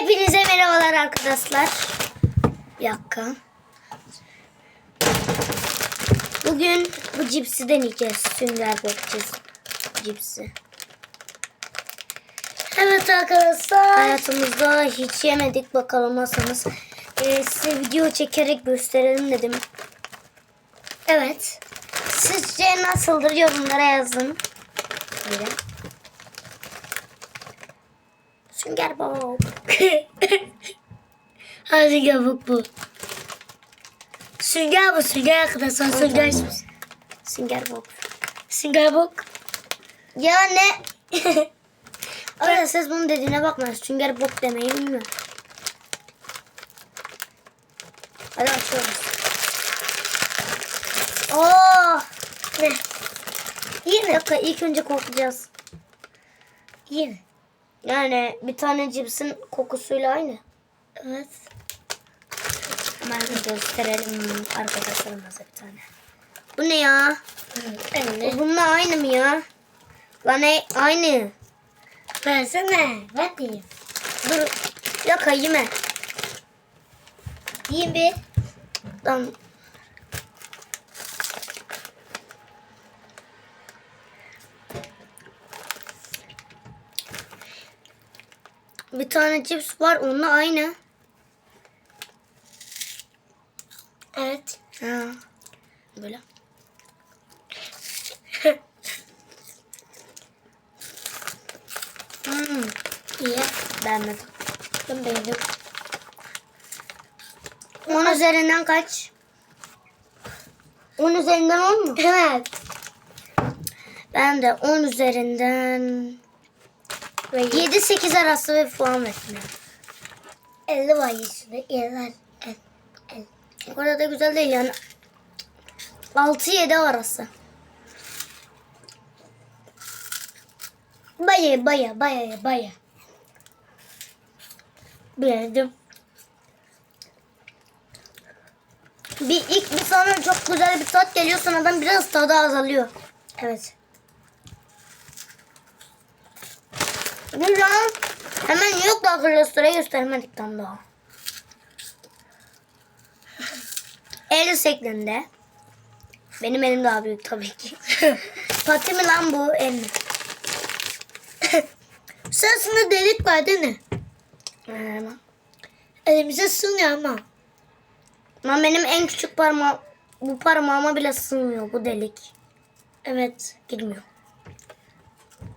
Hepinize merhabalar arkadaşlar. Bir dakika. Bugün bu cipsi deneyeceğiz. Sünger cips- cipsi. Evet arkadaşlar. Hayatımızda hiç yemedik bakalım nasılsınız. Ee, size video çekerek gösterelim dedim. Evet. Sizce nasıldır yorumlara yazın. Böyle. Sünger Bob. Hadi gel bak bu. Sünger bu sünger arkadaşlar sünger. Sünger Bob. Sünger bak. Ya ne? Arkadaşlar siz bunun dediğine bakmayın. Sünger Bob demeyi bilmiyor. Hadi açıyoruz. Oo! Ne? Mi? Dakika ilk önce koklayacağız. İyi mi? Yani bir tane cipsin kokusuyla aynı. Evet. Hemen gösterelim arkadaşlarımıza bir tane. Bu ne ya? Evet. Bununla aynı mı ya? Lan aynı. Versene. Ben diyeyim. Dur. Yok yeme. Yiyeyim bir. Lan. Bir tane cips var onunla aynı. Evet. Ha. Böyle. hmm. İyi. Beğenmedim. Ben beğendim. 10 üzerinden kaç? 10 üzerinden 10 mu? Evet. Ben de 10 üzerinden Ve 7-8 arası puan verdim. 50 var yeşilde. Yerler. El. El. O kadar da güzel değil yani. 6-7 arası. Baya baya baya baya. Beğendim. Bir ilk bir sonra çok güzel bir tat geliyor sonradan biraz tadı azalıyor. Evet. Güzel. Hemen yok da arkadaşlara göstermedik tam daha. El şeklinde. Benim elim daha büyük tabii ki. Pati mi lan bu el? Sırasında delik var değil mi? Ee, Elimize sığmıyor ama. Ama benim en küçük parmağım bu parmağıma bile sığmıyor bu delik. Evet. Girmiyor.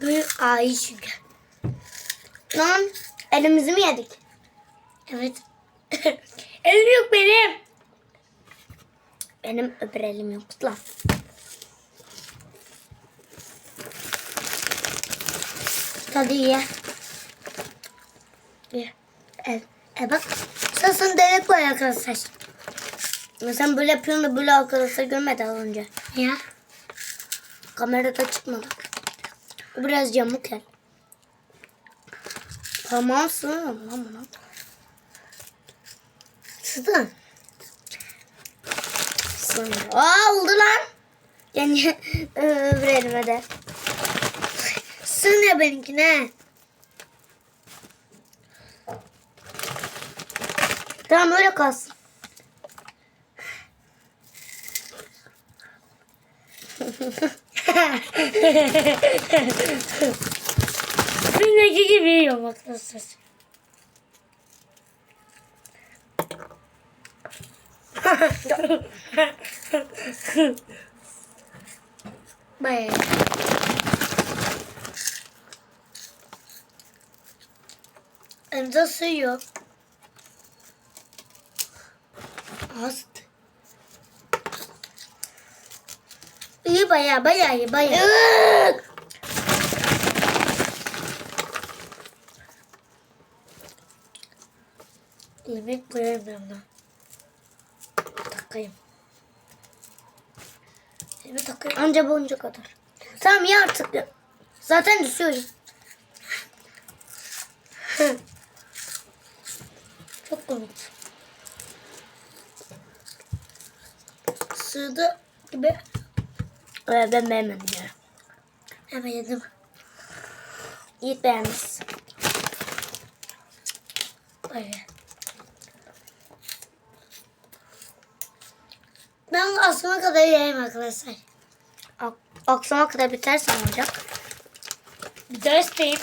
Büyük ay çünkü. Lan elimizi mi yedik? Evet. Elim yok benim. Benim öbür elim yok lan. Tadı iyi. Bir. El. E bak. Sırasında delik var arkadaşlar. Sen böyle yapıyorsun da böyle arkadaşlar görmedi az önce. Ya. Kamerada çıkmadı. Biraz yamuk el. Parmağın sığmıyor lan buna? Sıdın. Sığmıyor. Aa oldu lan. Yani öbür elime de. Sığmıyor benimkine. Tamam öyle kalsın. Benimki gibi yiyorum arkadaşlar. Bayağı. Emza sığıyor. Az. İyi bayağı bayağı iyi bayağı. Yemek koyarım ben buna. Takayım. Yemek takayım. Anca bonca kadar. Tamam ya artık. Zaten düşüyorum. Çok komik. Sığdı gibi. Ee, ben beğenmedim ya. Hemen yedim. Yiğit beğenmiş. parmakları. Ben akşama kadar yiyeyim arkadaşlar. Ak- akşama kadar biterse olacak? Bir dersteyim.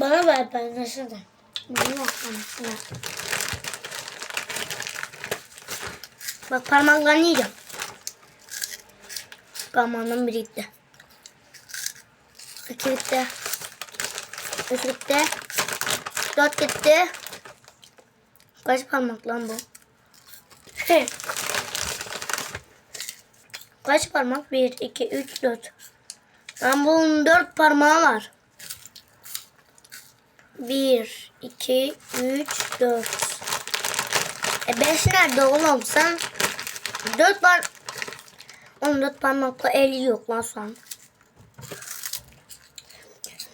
Bana ver ben nasıl da. Anasını. Bak parmaklarını yiyeceğim. Parmağımdan biri gitti. İki gitti. Üç gitti. Dört gitti. Kaç parmak lan bu? Kaç parmak? Bir, iki, üç, dört. Lan bunun dört parmağı var. Bir, iki, üç, dört. E beş nerede oğlum sen? Dört par... Oğlum dört parmakla el yok lan an.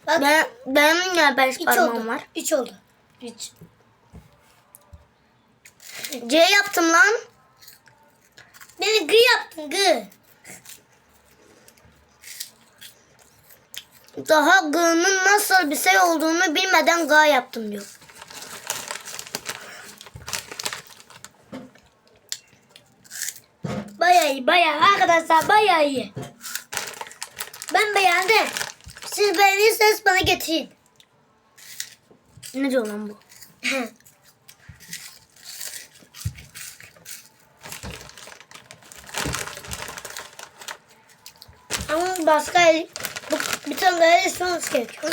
Bak Ben, benim niye beş üç parmağım oldu. var? Üç oldu. Üç. C yaptım lan. Beni gı yaptın gı. Daha G'nın nasıl bir şey olduğunu bilmeden G yaptım diyor. Bayağı iyi bayağı arkadaşlar bayağı iyi. Ben beğendim. Siz beğenirseniz bana getirin. Ne diyor lan bu? Ama başka el, bu, bir tane daha el gerekiyor.